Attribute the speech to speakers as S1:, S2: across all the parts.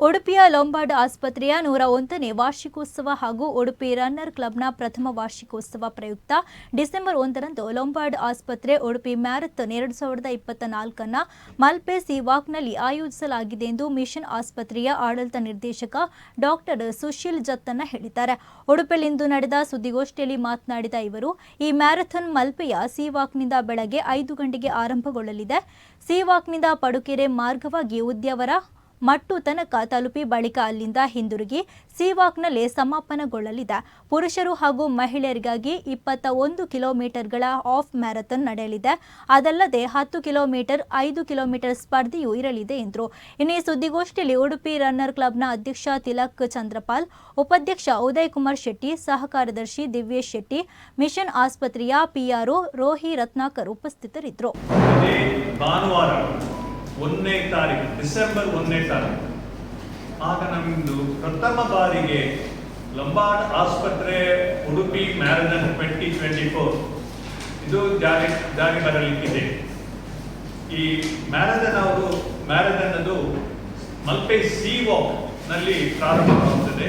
S1: ಉಡುಪಿಯ ಲೊಂಬಾರ್ಡ್ ಆಸ್ಪತ್ರೆಯ ನೂರ ಒಂದನೇ ವಾರ್ಷಿಕೋತ್ಸವ ಹಾಗೂ ಉಡುಪಿ ರನ್ನರ್ ಕ್ಲಬ್ನ ಪ್ರಥಮ ವಾರ್ಷಿಕೋತ್ಸವ ಪ್ರಯುಕ್ತ ಡಿಸೆಂಬರ್ ಒಂದರಂದು ಲೊಂಬಾರ್ಡ್ ಆಸ್ಪತ್ರೆ ಉಡುಪಿ ಮ್ಯಾರಥಾನ್ ಎರಡು ಸಾವಿರದ ಇಪ್ಪತ್ತ ನಾಲ್ಕನ್ನ ಮಲ್ಪೆ ಸಿವಾಕ್ನಲ್ಲಿ ಆಯೋಜಿಸಲಾಗಿದೆ ಎಂದು ಮಿಷನ್ ಆಸ್ಪತ್ರೆಯ ಆಡಳಿತ ನಿರ್ದೇಶಕ ಡಾಕ್ಟರ್ ಸುಶೀಲ್ ಜತ್ತನ್ನ ಹೇಳಿದ್ದಾರೆ. ಉಡುಪಿಯಲ್ಲಿಂದು ನಡೆದ ಸುದ್ದಿಗೋಷ್ಠಿಯಲ್ಲಿ ಮಾತನಾಡಿದ ಇವರು, ಈ ಮ್ಯಾರಥಾನ್ ಮಲ್ಪೆಯ ಸಿ ವಾಕ್ನಿಂದ ಬೆಳಗ್ಗೆ ಐದು ಗಂಟೆಗೆ ಆರಂಭಗೊಳ್ಳಲಿದೆ. ಸಿ ವಾಕ್ನಿಂದ ಪಡುಕೆರೆ ಮಾರ್ಗವಾಗಿ ಉದ್ಯಾವರ ಮಟ್ಟು ತನಕ ತಲುಪಿ ಬಳಿಕ ಅಲ್ಲಿಂದ ಹಿಂದಿರುಗಿ ಸಿವಾಕ್ನಲ್ಲಿ ಸಮಾಪನಗೊಳ್ಳಲಿದೆ. ಪುರುಷರು ಹಾಗೂ ಮಹಿಳೆಯರಿಗಾಗಿ ಇಪ್ಪತ್ತ ಒಂದು ಕಿಲೋಮೀಟರ್ಗಳ ಆಫ್ ಮ್ಯಾರಥಾನ್ ನಡೆಯಲಿದೆ. ಅದಲ್ಲದೆ ಹತ್ತು ಕಿಲೋಮೀಟರ್, ಐದು ಕಿಲೋಮೀಟರ್ ಸ್ಪರ್ಧೆಯೂ ಇರಲಿದೆ ಎಂದರು. ಇನ್ನು ಈ ಸುದ್ದಿಗೋಷ್ಠಿಯಲ್ಲಿ ಉಡುಪಿ ರನ್ನರ್ ಕ್ಲಬ್ನ ಅಧ್ಯಕ್ಷ ತಿಲಕ್ ಚಂದ್ರಪಾಲ್, ಉಪಾಧ್ಯಕ್ಷ ಉದಯ್ ಕುಮಾರ್ ಶೆಟ್ಟಿ ಸಹ ಕಾರ್ಯದರ್ಶಿ ದಿವ್ಯೇಶ್ ಶೆಟ್ಟಿ, ಮಿಷನ್ ಆಸ್ಪತ್ರೆಯ ಪಿಆರ್ಒ ರೋಹಿ ರತ್ನಾಕರ್ ಉಪಸ್ಥಿತರಿದ್ದರು
S2: ಒಂದನೇ ತಾರೀಕು ಡಿಸೆಂಬರ್ ಒಂದನೇ ತಾರೀಕು. ಆಗ ನಮ್ಮದು ಪ್ರಥಮ ಬಾರಿಗೆ ಲಂಬಾರ್ಡ್ ಆಸ್ಪತ್ರೆ Udupi marathon twenty twenty four ಇದು ಜಾರಿ ಜಾರಿ ಬರಲಿಕ್ಕಿದೆ. ಈ ಮ್ಯಾರಥಾನ್ ಅವರು ಮ್ಯಾರಥಾನ್ ಅದು ಮಲ್ಪೆ ಸಿ ನಲ್ಲಿ ಪ್ರಾರಂಭವಾಗುತ್ತದೆ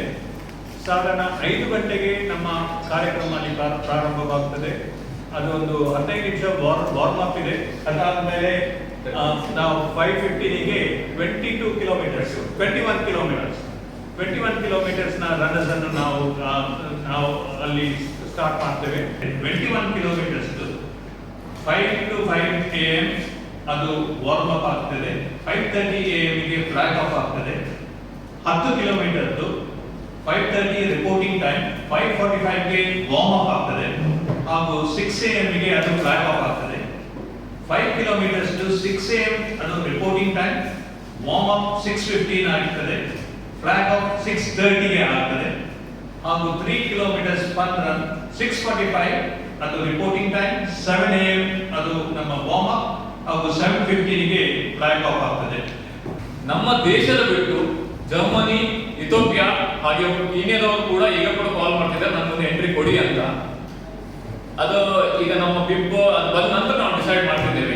S2: ಸಾಧಾರಣ ಐದು ಗಂಟೆಗೆ ನಮ್ಮ ಕಾರ್ಯಕ್ರಮ ಅಲ್ಲಿ ಪ್ರಾರಂಭವಾಗುತ್ತದೆ. ಅದು ಒಂದು ಹದಿನೈದು ನಿಮಿಷ ವಾರ್ಮ್ ಅಪ್ ಇದೆ. ಅದಾದ್ಮೇಲೆ ಆ, ನಾವು five ಫಿಫ್ಟೀನಿಗೆ twenty two kilometres twenty one kilometres twenty one ಕಿಲೋಮೀಟರ್ಸ್ನ runners ಅನ್ನು ನಾವು ನಾವು ಅಲ್ಲಿ ಸ್ಟಾರ್ಟ್ ಮಾಡ್ತೇವೆ. Twenty one kilometres five to five A M ಅದು ವಾರ್ಮ್ ಅಪ್ ಆಗ್ತದೆ. ಫೈವ್ ತರ್ಟಿ ಎ ಗೆ ಫ್ಲಾಗ್ ಆಫ್ ಆಗ್ತದೆ. ಹತ್ತು ಕಿಲೋಮೀಟರ್ದು five thirty reporting time five forty ಫೈವ್ಗೆ warm up ಆಗ್ತದೆ. ಹಾಗೂ ಸಿಕ್ಸ್ ಎ ಗೆ ಅದು flag off five kilometres to six A M ಅದು reporting time warm up six fifteen ಆಗ್ತದೆ. ಫ್ಲಾಗ್ ಆಫ್ ಸಿಕ್ಸ್ ತರ್ಟಿಗೆ ಆಗ್ತದೆ. ಹಾಗೂ three kilometres per run six forty five ಅದು reporting time seven A M ಅದು ನಮ್ಮ ವಾರ್ಮ್ ಅಪ್ ಹಾಗೂ seven ಫಿಫ್ಟೀನ್ಗೆ ಫ್ಲಾಗ್ ಆಫ್ ಆಗ್ತದೆ.
S3: ನಮ್ಮ ದೇಶದ ಬಿಟ್ಟು ಜರ್ಮನಿ ಇಥೋಪಿಯಾ ಹಾಗೆ ಕೀನ್ಯಾದವರು ಕೂಡ ಈಗ ಕೂಡ ಕಾಲ್ ಮಾಡ್ತಿದ್ದಾರೆ. ನನ್ನೊಂದು ಎಂಟ್ರಿ ಕೊಡಿ ಅಂತ. ಅದು ಈಗ ನಮ್ಮ ಬಿಬ್ ಅದು ಬಂದ ನಂತರ ನಾವು ಡಿಸೈಡ್ ಮಾಡ್ತಿದ್ದೇವೆ.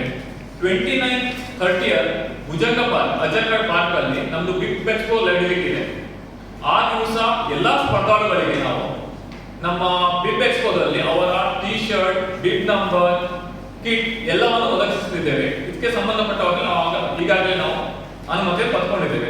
S3: Twenty nine thirtieth Bhujanga park Ajjarkad park ಅಲ್ಲಿ ನಮ್ದು ಬಿಗ್ ಎಕ್ಸ್ಪೋ ಇದೆ ಆ ದಿವಸ ಎಲ್ಲಾ ಸ್ಪರ್ಧಾಳುಗಳಿಗೆ ನಾವು ನಮ್ಮ ಬಿಗ್ ಎಕ್ಸ್ಪೋದಲ್ಲಿ ಅವರ T shirt big number kit ಎಲ್ಲವನ್ನು ಒದಗಿಸುತ್ತಿದ್ದೇವೆ ಇದಕ್ಕೆ ಸಂಬಂಧಪಟ್ಟವಾಗಿ ನಾವು ಈಗಾಗಲೇ ನಾವು ಅನುಮತಿ ಪಡ್ಕೊಂಡಿದ್ದೇವೆ.